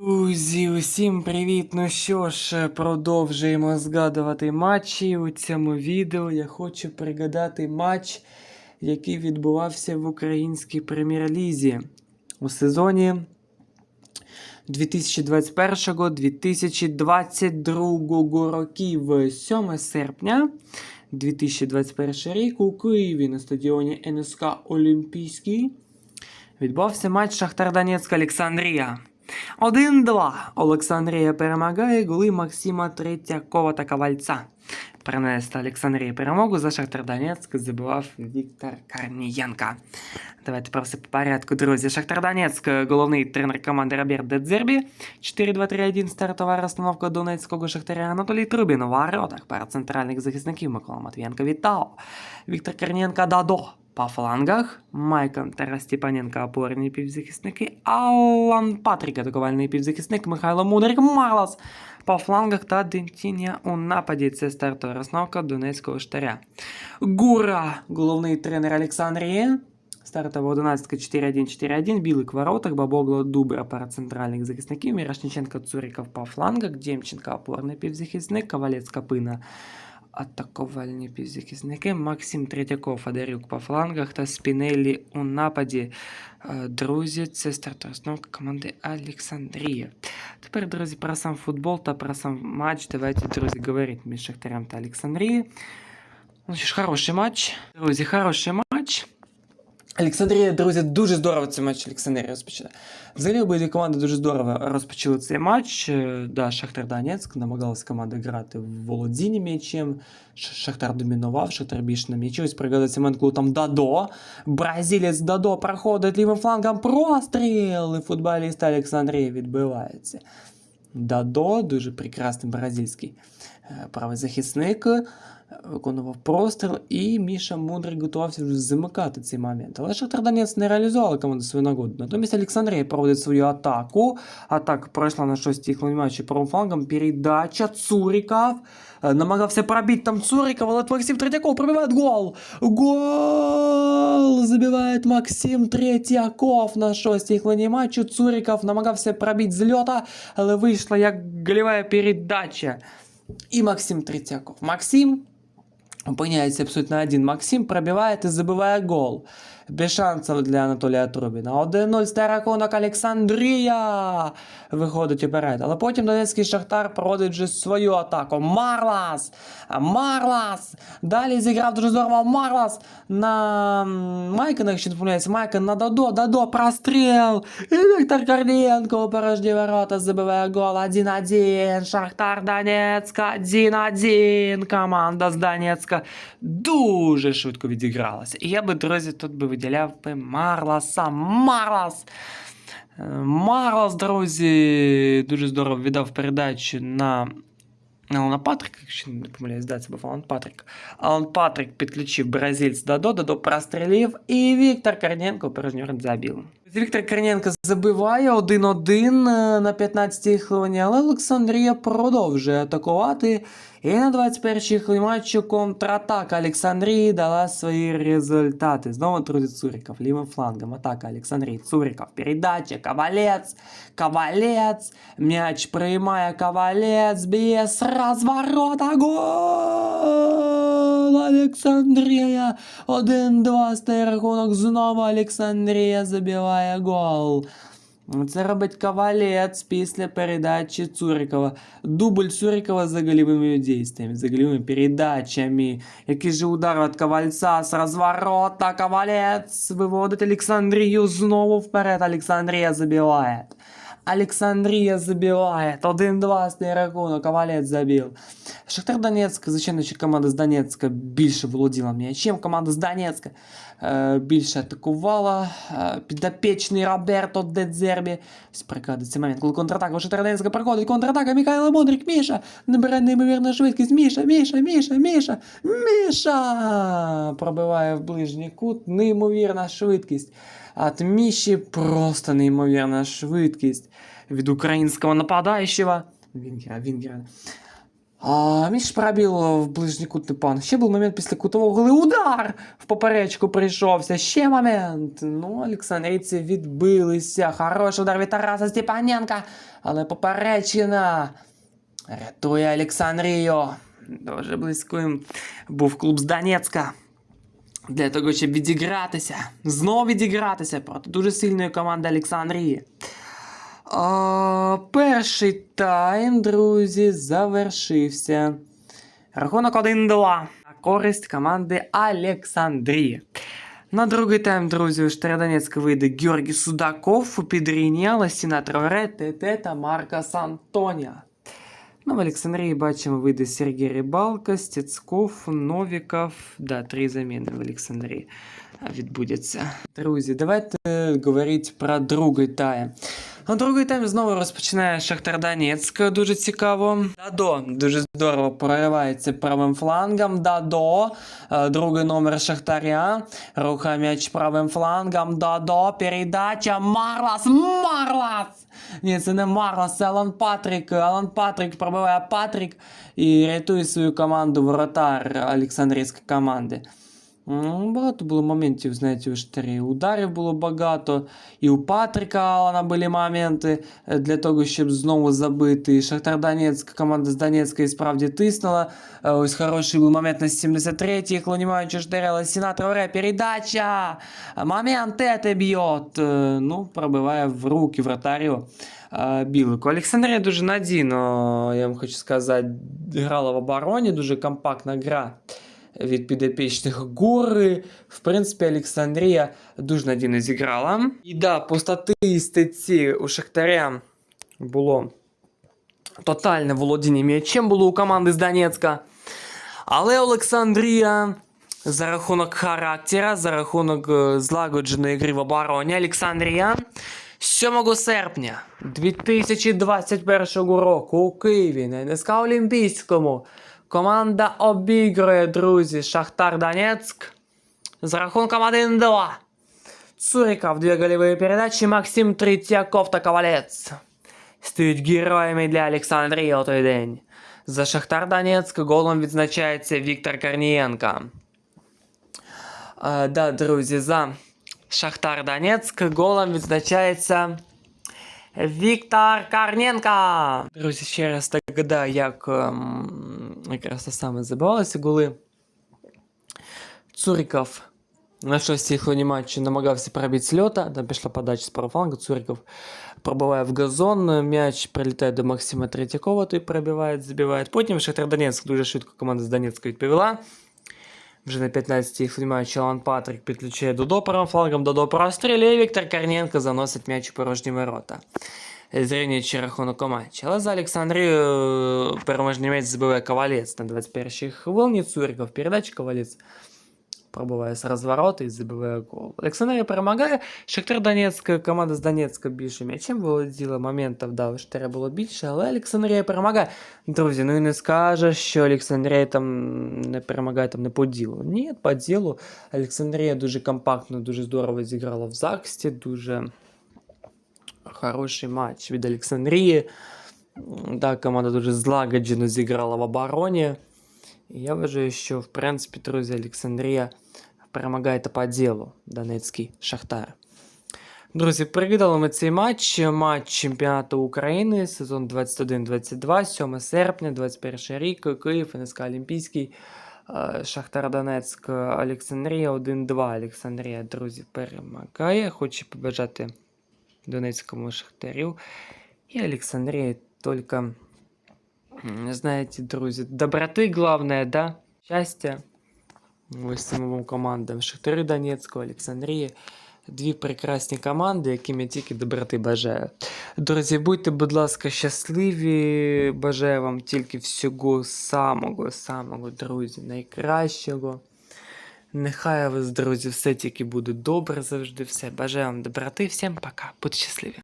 Друзі, усім привіт! Ну що ж, продовжуємо згадувати матчі. У цьому відео я хочу пригадати матч, який відбувався в українській прем'єр-лізі у сезоні 2021-2022 років. 7 серпня 2021 рік у Києві на стадіоні НСК Олімпійський відбувався матч Шахтар Донецьк Олександрія. 1-2. Олександрія перемагає голи Максима Третьякова та Ковальця. Принести Олександрії перемогу за Шахтар Донецьк забивав Віктор Карнієнко. Давайте про все по порядку, друзі. Шахтар Донецьк, головний тренер команди Роберт Дедзербі. 4-2-3-1 стартова розстановка Донецького Шахтаря Анатолій Трубін у воротах. Пара центральних захисників Микола Матвієнко Вітао. Віктор Карнієнко Дадо. По флангах Майкон Тарас Степаненко опорні півзахисники, Алан Патрік атакувальний півзахисник, Михайло Мудрик Марлас по флангах та Дентіння у нападі. Це стартова розновка Донецького штаря. Гура, головний тренер Олександрії. Стартова 11 4-1-4-1, Білик в воротах, Бабогло Дубра пара центральних захисників, Мірошниченко Цуриков по флангах, Демченко опорний півзахисник, Ковалець Капина атакувальні півзахисники, Максим Третьяков, Федорюк по флангах та Спінелі у нападі. Е, Друзі, це стартова основка команди Олександрія. Тепер, друзі, про сам футбол та про сам матч. Давайте, друзі, говорити між Шахтарем та Олександрією. Ну що ж, хороший матч. Друзі, хороший матч. Олександрія, друзі, дуже здорово цей матч Олександрія розпочала. Взагалі обидві команди дуже здорово розпочали цей матч. Е, Да, Шахтар Донецьк намагалась команда грати в володінні м'ячем. Ш- Шахтар домінував, Шахтар більше на м'ячі. Ось пригадується момент, коли там Дадо. Бразилець Дадо проходить лівим флангом простріл. І футболіст Олександрії відбивається. Дадо, дуже прекрасний бразильський е, правий захисник, е, виконував простріл, і Міша Мудрик готувався вже замикати цей момент. Але Шахтар Донець не реалізувала команду свою нагоду. Натомість Олександрія проводить свою атаку. Атака пройшла на шостій хвилині матчі правим флангом. Передача Цуриков. Е, Намагався пробити там Цуриков, але Максим Третьяков пробиває гол. Гол! Забиває Максим Третьяков на шостій хвилині матчу. Цуриков намагався пробити з льота, але вийшла як гольова передача. І Максим Третьяков. Максим опиняється абсолютно один. Максим пробиває і забиває гол. Без шансів для Анатолія Трубіна. 1-0 стає рахунок Олександрія виходить уперед. Але потім Донецький Шахтар проводить вже свою атаку. Марлас! Марлас! Далі зіграв дуже здорово Марлас на м, Майкона, якщо не помиляюся. Майкон на Дадо, Дадо, простріл! І Віктор Корнієнко у порожні ворота забиває гол 1-1. Шахтар Донецьк 1-1. Команда з Донецька дуже швидко відігралася. І я би, друзі, тут би виділяв би Марласа. Марлас! Е, Марлас, друзі, дуже здорово віддав передачу на Алана Патрика, якщо не помиляюсь, да, це був Алан Патрик. Алан Патрик підключив бразильць Дадо, Дадо прострілів, і Віктор Корнієнко порожньор забив. Віктор Корнієнко забиває 1-1 на 15-й хвилині, але Олександрія продовжує атакувати. І на 21-й хвилині матчу контратака Олександрії дала свої результати. Знову друзі Цуриков, лівим флангом. Атака Олександрії. Цуриков, передача, Ковалець, Ковалець, м'яч приймає Ковалець, б'є з розворота, гол! Олександрія, 1-2 стає рахунок, знову Олександрія забиває гол. Це робить Ковалець після передачі Цурикова. Дубль Цурикова за голевыми действиями, за голевыми передачами. Який же удар від Ковальця з розворота. Ковалець виводить Олександрію знову вперед. Олександрія забиває. Олександрія забиває. 1-2 стає рахунок. Ковалець забив. Шахтар Донецьк, звичайно, що команда з Донецька більше володіла м'ячем. Команда з Донецька е, більше атакувала. Е, підопічний Роберто Дедзербі. Сприкадить цей момент, коли контратака у Шахтар Донецька проходить. Контратака Михайло Мудрик. Міша набирає неймовірну швидкість. Міша, Міша, Міша, Міша, Міша! Пробиває в ближній кут. Неймовірна швидкість. От Міші просто неймовірна швидкість від українського нападаючого. Вінгера, Вінгера. А Міш пробіл в ближній кут пан. Ще був момент після кутового голи. Удар! В поперечку прийшовся. Ще момент. Ну, Олександрійці відбилися. Хороший удар від Тараса Степаненка. Але поперечина. Рятує Олександрію. Дуже близьким був клуб з Донецька. Для того, щоб відігратися. Знову відігратися проти дуже сильної команди Олександрії. А, перший тайм, друзі, завершився. Рахунок 1-2 на користь команди Олександрії. На другий тайм, друзі, у Штрадонецька вийде Георгій Судаков, у підрійні Ласіна Траоре, ТТ та Маркас Антонія. Ну, в Олександрії бачимо, вийде Сергій Рибалка, Стецков, Новіков. Да, три заміни в Олександрії а, відбудеться. Друзі, давайте говорити про другий тайм. А другий тайм знову розпочинає Шахтар Донецьк, дуже цікаво. Дадо дуже здорово проривається правим флангом. Дадо, е, другий номер Шахтаря. Рухає м'яч правим флангом. Дадо, передача. Марлас! Марлас! Ні, це не Марлас, це Алан Патрік. Алан Патрік пробиває Патрік і рятує свою команду воротар Олександрійської команди. Ну, Багато було моментів, знаєте, у Штарі. Ударів було багато. І у Патрика Алана були моменти е, для того, щоб знову забити. І Шахтар Донецьк, команда з Донецька і справді тиснула. Е, Ось хороший був момент на 73-й. Хлонімаючи Штаря, Сіна Траоре, передача! Момент это б'єт. Е, Ну, пробиває в руки вратарю. е, Білику. Олександрія дуже надійно, я вам хочу сказати, грала в обороні, дуже компактна гра Від підопічних гори. В принципі, Олександрія дуже надійно зіграла. І да, по статистиці у Шахтаря було тотальне володіння м'ячем було у команди з Донецька. Але Олександрія за рахунок характера, за рахунок е, злагодженої гри в обороні Олександрія 7 серпня 2021 року у Києві на НСК Олімпійському команда обігрує, друзі, Шахтар Донецьк з рахунком 1-2. Цуриков дві голевые передачі, Максим Третьяков та Ковалець стають героями для Олександрії у той день. За Шахтар Донецьк голом відзначається Віктор Корнієнко. Е, да, друзі, за Шахтар Донецьк голом відзначається Віктор Корнієнко. Друзі, ще раз так да, як ем, якраз те саме забивалися голи. Цуриков на шостій хвилині матчу намагався пробити з льота, там пішла подача з правого Цуриков пробиває в газон, м'яч прилітає до Максима Третьякова, той пробиває, забиває. Потім Шахтар Донецьк дуже швидко команда з Донецька відповіла. Вже на 15-й хвилині матчу Алан Патрик підключає Додо правим флангом, Додо прострілює, Віктор Корнієнко заносить м'яч у порожні ворота. Зрівнюючи рахунок у матчі. Але за Олександрію е, переможний м'яч забиває Ковалець на 21-й хвилині. Цуриков передача Ковалець пробиває з розвороту і забиває гол. Олександрія перемагає. Шахтар Донецьк, команда з Донецька більше м'ячем володіла. Моментів, да, у Штаря було більше, але Олександрія перемагає. Друзі, ну і не скажеш, що Олександрія там не перемагає там не по ділу. Ні, по ділу. Олександрія дуже компактно, дуже здорово зіграла в захисті, дуже хороший матч від Олександрії. Да, команда дуже злагоджено зіграла в обороні. Я вважаю, що в принципі, друзі, Олександрія перемагає по ділу Донецький Шахтар. Друзі, переглядали ми цей матч. Матч чемпіонату України, сезон 21-22, 7 серпня, 21 рік, Київ, НСК Олімпійський, е, Шахтар Донецьк, Олександрія 1-2. Олександрія, друзі, перемагає. Хочу побажати Донецькому Шахтарю. І Олександрія тільки, м, знаєте, друзі, доброти главное, да? Щастя. Ось цим вам командам. Шахтарю Донецьку, Олександрії. Дві прекрасні команди, яким я тільки доброти бажаю. Друзі, будьте, будь ласка, щасливі. Бажаю вам тільки всього самого, самого, друзі, найкращого. Нехай у вас, друзі, все тільки буде добре завжди. Все. Бажаю вам доброти. Всім пока. Будьте щасливі.